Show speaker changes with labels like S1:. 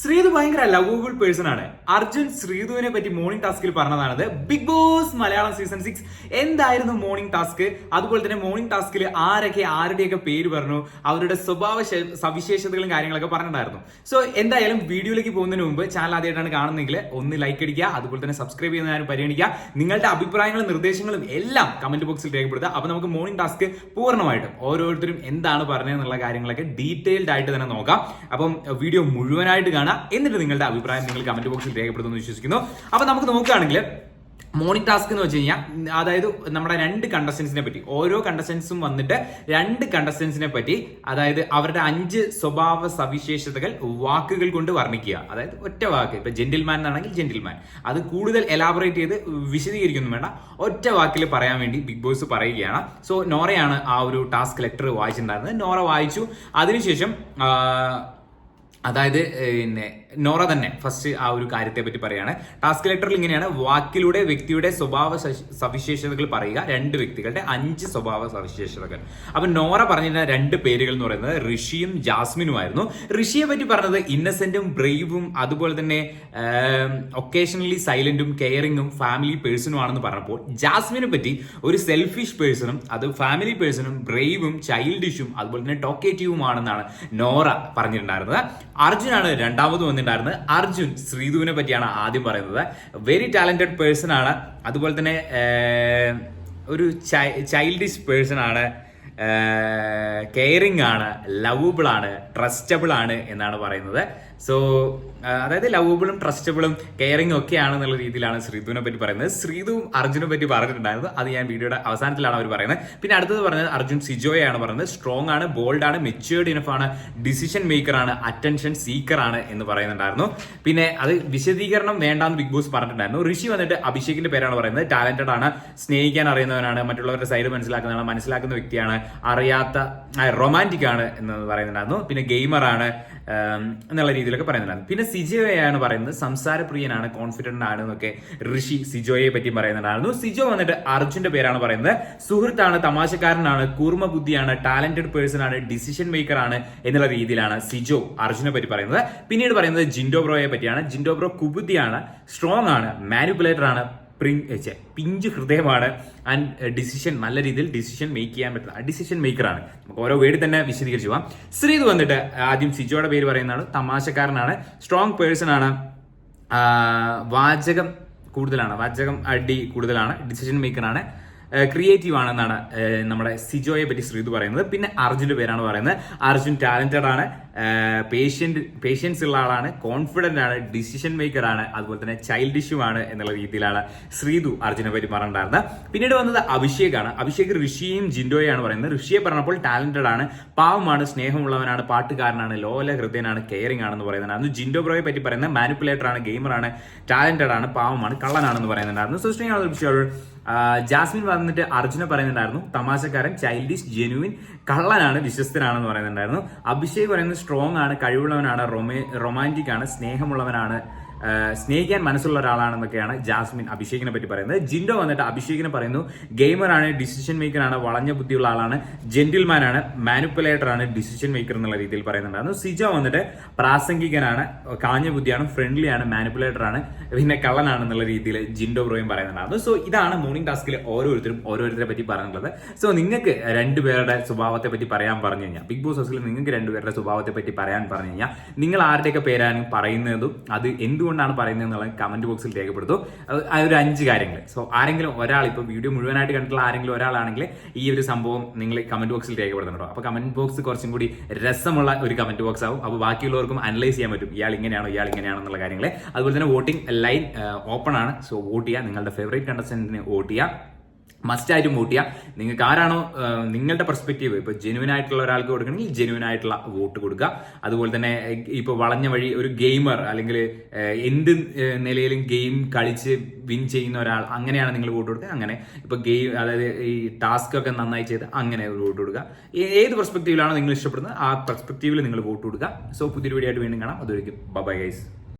S1: ശ്രീതു ഭയങ്കര lovable person ആണ്. അർജുൻ ശ്രീതുവിനെ പറ്റി മോർണിംഗ് ടാസ്കിൽ പറഞ്ഞതാണത്. Big Boss Malayalam season six എന്തായിരുന്നു മോർണിംഗ് ടാസ്ക് അതുപോലെ തന്നെ മോർണിംഗ് ടാസ്കിൽ ആരൊക്കെ ആരുടെയൊക്കെ പേര് പറഞ്ഞു? അവരുടെ സ്വഭാവ സവിശേഷതകളും കാര്യങ്ങളൊക്കെ പറഞ്ഞിട്ടുണ്ടായിരുന്നു. സോ എന്തായാലും വീഡിയോയിലേക്ക് പോകുന്നതിന് മുമ്പ് ചാനൽ ആദ്യമായിട്ടാണ് കാണുന്നെങ്കിൽ ഒന്ന് ലൈക്ക് അടിക്കുക അതുപോലെ തന്നെ സബ്സ്ക്രൈബ് ചെയ്യുന്നതിനും പരിഗണിക്കുക. നിങ്ങളുടെ അഭിപ്രായങ്ങളും നിർദ്ദേശങ്ങളും എല്ലാം കമന്റ് ബോക്സിൽ രേഖപ്പെടുത്തുക. അപ്പോൾ നമുക്ക് മോർണിംഗ് ടാസ്ക് പൂർണമായിട്ടും ഓരോരുത്തരും എന്താണ് പറഞ്ഞതെന്നുള്ള കാര്യങ്ങളൊക്കെ ഡീറ്റെയിൽഡ് ആയിട്ട് തന്നെ നോക്കാം. അപ്പം വീഡിയോ മുഴുവനായിട്ട് കാണാം. എന്നിട്ട് നിങ്ങളുടെ അഭിപ്രായം നിങ്ങൾ കമന്റ് ബോക്സിൽ രേഖപ്പെടുത്തുമെന്ന് വിശ്വസിക്കുന്നു. അപ്പൊ നമുക്ക് നോക്കുകയാണെങ്കിൽ മോർണിംഗ് ടാസ്ക് എന്ന് വെച്ച് കഴിഞ്ഞാൽ അതായത് നമ്മുടെ രണ്ട് കണ്ടസ്റ്റൻസിനെ പറ്റി ഓരോ കണ്ടസ്റ്റൻസും വന്നിട്ട് രണ്ട് കണ്ടസ്റ്റൻസിനെ പറ്റി അതായത് അവരുടെ അഞ്ച് സ്വഭാവ സവിശേഷതകൾ വാക്കുകൾ കൊണ്ട് വർണിക്കുക. അതായത് ഒറ്റ വാക്ക് ഇപ്പൊ ജെന്റിൽമാൻ എന്നാണെങ്കിൽ ജെന്റിൽമാൻ അത് കൂടുതൽ എലാബറേറ്റ് ചെയ്ത് വിശദീകരിക്കുന്നു വേണ്ട. ഒറ്റ വാക്കിൽ പറയാൻ വേണ്ടി ബിഗ് ബോസ് പറയുകയാണ്. സോ നോറയാണ് ആ ഒരു ടാസ്ക് ലെറ്റർ വായിച്ചിട്ടുണ്ടായിരുന്നത്. നോറ വായിച്ചു. അതിനുശേഷം അതായത് പിന്നെ നോറ തന്നെ ഫസ്റ്റ് ആ ഒരു കാര്യത്തെ പറ്റി പറയാണ്. ടാസ്ക് ലെറ്ററിൽ ഇങ്ങനെയാണ്. വാക്കിലൂടെ വ്യക്തിയുടെ സ്വഭാവ സവിശേഷതകൾ പറയുക. രണ്ട് വ്യക്തികളുടെ അഞ്ച് സ്വഭാവ സവിശേഷതകൾ. അപ്പൊ നോറ പറഞ്ഞിരുന്ന രണ്ട് പേരുകൾ എന്ന് പറയുന്നത് ഋഷിയും ജാസ്മിനും ആയിരുന്നു. ഋഷിയെ പറ്റി പറഞ്ഞത് ഇന്നസെന്റും ബ്രേവും അതുപോലെ തന്നെ ഒക്കേഷണലി സൈലന്റും കെയറിങ്ങും ഫാമിലി പേഴ്സണും ആണെന്ന് പറഞ്ഞപ്പോൾ ജാസ്മിനെ പറ്റി ഒരു സെൽഫിഷ് പേഴ്സണും അത് ഫാമിലി പേഴ്സണും ബ്രേവും ചൈൽഡിഷും അതുപോലെ തന്നെ ടോക്കേറ്റീവുമാണെന്നാണ് നോറ പറഞ്ഞിട്ടുണ്ടായിരുന്നത്. അർജുനാണ് രണ്ടാമത് വന്നിട്ടുണ്ടായിരുന്നത് അർജുൻ ശ്രീധുവിനെ പറ്റിയാണ് ആദ്യം പറയുന്നത്. വെരി ടാലന്റഡ് പേഴ്സൺ ആണ്. അതുപോലെ തന്നെ ഒരു ചൈൽഡിഷ് പേഴ്സൺ ആണ്. കെയറിംഗ് ആണ് ലവബിൾ ആണ് ട്രസ്റ്റബിൾ ആണ് എന്നാണ് പറയുന്നത്. സോ അതായത് ലവബിളും ട്രസ്റ്റബിളും കെയറിംഗ് ഒക്കെ ആണെന്നുള്ള രീതിയിലാണ് ശ്രീധുവിനെ പറ്റി പറയുന്നത്. ശ്രീധുവും അർജുനെ പറ്റി പറഞ്ഞിട്ടുണ്ടായിരുന്നു. അത് ഞാൻ വീഡിയോയുടെ അവസാനത്തിലാണ് അവർ പറയുന്നത്. പിന്നെ അടുത്തത് പറഞ്ഞത് അർജുൻ സിജോയാണ് പറയുന്നത്. സ്ട്രോങ് ആണ് ബോൾഡ് ആണ് മെച്യൂർഡ് ഇനഫ് ആണ് ഡിസിഷൻ മേക്കർ ആണ് അറ്റൻഷൻ സീക്കർ ആണ് എന്ന് പറയുന്നുണ്ടായിരുന്നു. പിന്നെ അത് വിശദീകരണം വേണ്ടാന്ന് ബിഗ് ബോസ് പറഞ്ഞിട്ടുണ്ടായിരുന്നു. ഋഷി വന്നിട്ട് അഭിഷേകിന്റെ പേരാണ് പറയുന്നത്. ടാലന്റഡ് ആണ് സ്നേഹിക്കാൻ അറിയുന്നവനാണ് മറ്റുള്ളവരുടെ സൈഡ് മനസ്സിലാക്കുന്നതാണ് മനസ്സിലാക്കുന്ന വ്യക്തിയാണ് അറിയാത്ത റൊമാന്റിക് ആണ് എന്ന് പറയുന്നുണ്ടായിരുന്നു. പിന്നെ ഗെയിമർ ആണ് എന്നുള്ള എന്നുള്ള രീതിയിലൊക്കെ പറയുന്നുണ്ടാണ് പിന്നെ സിജോയാണ് പറയുന്നത് സംസാരപ്രിയനാണ് കോൺഫിഡന്റ് ആണ് എന്നൊക്കെ ഋഷി സിജോയെ പറ്റി പറയുന്നുണ്ടായിരുന്നു. സിജോ വന്നിട്ട് അർജുന്റെ പേരാണ് പറയുന്നത്. സുഹൃത്താണ് തമാശക്കാരനാണ് കൂർമ്മ ബുദ്ധിയാണ് ടാലന്റഡ് പേഴ്സൺ ആണ് ഡിസിഷൻ മേക്കർ ആണ് എന്നുള്ള രീതിയിലാണ് സിജോ അർജുനെ പറ്റി പറയുന്നത്. പിന്നീട് പറയുന്നത് ജിൻഡോബ്രോയെ പറ്റിയാണ്. ജിൻഡോബ്രോ കുബുദ്ധിയാണ് സ്ട്രോങ് ആണ് മാനിപ്പുലേറ്റർ ആണ് പിഞ്ച് ഹൃദയമാണ്. ആൻഡ് ഡിസിഷൻ നല്ല രീതിയിൽ ഡിസിഷൻ മേക്ക് ചെയ്യാൻ പറ്റുന്ന ഡിസിഷൻ മേക്കറാണ് നമുക്ക് ഓരോ വേടി തന്നെ വിശദീകരിച്ചു പോവാം. ശ്രീത് വന്നിട്ട് ആദ്യം സിജോയുടെ പേര് പറയുന്നതാണ് തമാശക്കാരനാണ്. സ്ട്രോങ് പേഴ്സൺ ആണ്. വാചകം കൂടുതലാണ്. വാചകം അടി കൂടുതലാണ്. ഡിസിഷൻ മേക്കറാണ് ക്രിയേറ്റീവ് ആണെന്നാണ് നമ്മുടെ സിജോയെ പറ്റി ശ്രീതു പറയുന്നത്. പിന്നെ അർജുന്റെ പേരാണ് പറയുന്നത്. അർജുൻ ടാലന്റഡ് ആണ് പേഷ്യന്റ് പേഷ്യൻസ് ഉള്ള ആളാണ് കോൺഫിഡന്റ് ആണ് ഡിസിഷൻ മേക്കർ ആണ് അതുപോലെ തന്നെ ചൈൽഡിഷും ആണ് എന്നുള്ള രീതിയിലാണ് ശ്രീതു അർജുനെ പറ്റി പറഞ്ഞിട്ടുണ്ടായിരുന്നത്. പിന്നീട് വന്നത് അഭിഷേകാണ് അഭിഷേക് ഋഷിയും ജിൻഡോയാണ് പറയുന്നത്. ഋഷിയെ പറഞ്ഞപ്പോൾ ടാലന്റഡ് ആണ് പാവമാണ് സ്നേഹമുള്ളവനാണ് പാട്ടുകാരനാണ് ലോല ഹൃദയനാണ് കെയറിംഗ് ആണെന്ന് പറയുന്നുണ്ടായിരുന്നു ജിൻഡോ ബ്രോയെ പറ്റി പറയുന്നത് മാനിപ്പുലേറ്റർ ആണ് ഗെയിമറാണ് ടാലന്റഡ് ആണ് പാവമാണ് കള്ളനാണെന്ന് പറയുന്നുണ്ടായിരുന്നു. സോ സ്നേഹമാണ് ജാസ്മിൻ വന്നിട്ട് അർജുന പറയുന്നുണ്ടായിരുന്നു. തമാശക്കാരൻ ചൈൽഡിഷ് ജെനുവിൻ കള്ളനാണ് വിശ്വസ്തനാണെന്ന് പറയുന്നുണ്ടായിരുന്നു. അഭിഷേക് പറയുന്നത് സ്ട്രോങ് ആണ് കഴിവുള്ളവനാണ് റൊമേ റൊമാന്റിക് ആണ് സ്നേഹമുള്ളവനാണ് സ്നേഹിക്കാൻ മനസ്സുള്ള ഒരാളാണെന്നൊക്കെയാണ് ജാസ്മിൻ അഭിഷേകിനെ പറ്റി പറയുന്നത്. ജിൻഡോ വന്നിട്ട് അഭിഷേകിനെ പറയുന്നു ഗെയിമറാണ് ഡിസിഷൻ മേക്കർ ആണ് വളഞ്ഞ ബുദ്ധിയുള്ള ആളാണ് മാനിപ്പുലേറ്റർ ആണ് ഡിസിഷൻ മേക്കർ എന്നുള്ള രീതിയിൽ പറയുന്നുണ്ടായിരുന്നു. സിജോ വന്നിട്ട് പ്രാസംഗികനാണ് കാഞ്ഞ ബുദ്ധിയാണ് ഫ്രണ്ട്ലി ആണ് മാനിപ്പുലേറ്റർ ആണ് പിന്നെ കള്ളനാണ് എന്നുള്ള രീതിയിൽ ജിൻഡോ ബ്രോയും പറയുന്നുണ്ടായിരുന്നു. സോ ഇതാണ് മോർണിംഗ് ടാസ്കിൽ ഓരോരുത്തരും ഓരോരുത്തരെ പറ്റി പറഞ്ഞിട്ടുള്ളത്. സോ നിങ്ങൾക്ക് രണ്ടുപേരുടെ സ്വഭാവത്തെ പറ്റി പറയാൻ പറഞ്ഞു കഴിഞ്ഞാൽ ബിഗ് ബോസ് ഹൗസിൽ നിങ്ങൾക്ക് രണ്ടുപേരുടെ സ്വഭാവത്തെ പറ്റി പറയാൻ പറഞ്ഞു കഴിഞ്ഞാൽ നിങ്ങൾ ആരുടെയൊക്കെ പേരാണ് പറയുന്നതും അത് എന്തുകൊണ്ടാണ് പറയുന്നത് എന്നുള്ളത് കമന്റ് ബോക്സിൽ രേഖപ്പെടുത്തു. അത് ഒരു അഞ്ച് കാര്യങ്ങൾ. സോ ആരെങ്കിലും ഒരാൾ ഇപ്പോൾ വീഡിയോ മുഴുവനായിട്ട് കണ്ടിട്ടുള്ള ആരെങ്കിലും ഒരാളാണെങ്കിൽ ഈ ഒരു സംഭവം നിങ്ങൾ കമന്റ് ബോക്സിൽ രേഖപ്പെടുത്തണം അപ്പോൾ കമന്റ് ബോക്സ് കുറച്ചും കൂടി രസമുള്ള ഒരു കമന്റ് ബോക്സ് ആവും. അപ്പോൾ ബാക്കിയുള്ളവർക്കും അനലൈസ് ചെയ്യാൻ പറ്റും. ഇയാൾ ഇങ്ങനെയാണോ ഇയാൾ ഇങ്ങനെയാണോ എന്നുള്ള കാര്യങ്ങൾ അതുപോലെ തന്നെ വോട്ടിംഗ് ലൈൻ ഓപ്പൺ ആണ്. സോ വോട്ട് ചെയ്യുക. നിങ്ങളുടെ ഫേവറേറ്റ് കണ്ടസ്റ്റന്റിനെ വോട്ട് ചെയ്യുക. മസ്റ്റായിട്ടും വോട്ട് ചെയ്യാം. നിങ്ങൾക്ക് ആരാണോ നിങ്ങളുടെ പെർസ്പെക്റ്റീവ് ഇപ്പോൾ ജെനുവിൻ ആയിട്ടുള്ള ഒരാൾക്ക് കൊടുക്കണമെങ്കിൽ ജെനുവിൻ ആയിട്ടുള്ള വോട്ട് കൊടുക്കുക. അതുപോലെ തന്നെ ഇപ്പോൾ വളഞ്ഞ വഴി ഒരു ഗെയിമർ അല്ലെങ്കിൽ എന്ത് നിലയിലും ഗെയിം കളിച്ച് വിൻ ചെയ്യുന്ന ഒരാൾ അങ്ങനെയാണ് നിങ്ങൾ വോട്ട് കൊടുക്കുക. അങ്ങനെ ഇപ്പോൾ ഗെയിം അതായത് ഈ ടാസ്ക് ഒക്കെ നന്നായി ചെയ്ത് അങ്ങനെ വോട്ട് കൊടുക്കുക. ഏത് പെർസ്പെക്റ്റീവിലാണോ നിങ്ങൾ ഇഷ്ടപ്പെടുന്നത്? ആ പെർസ്പെക്റ്റീവിൽ നിങ്ങൾ വോട്ട് കൊടുക്കുക. സോ പുതിയൊരു വീഡിയോ ആയിട്ട് വീണ്ടും കാണാം. അതൊരിക്കും ബൈ ഗൈസ്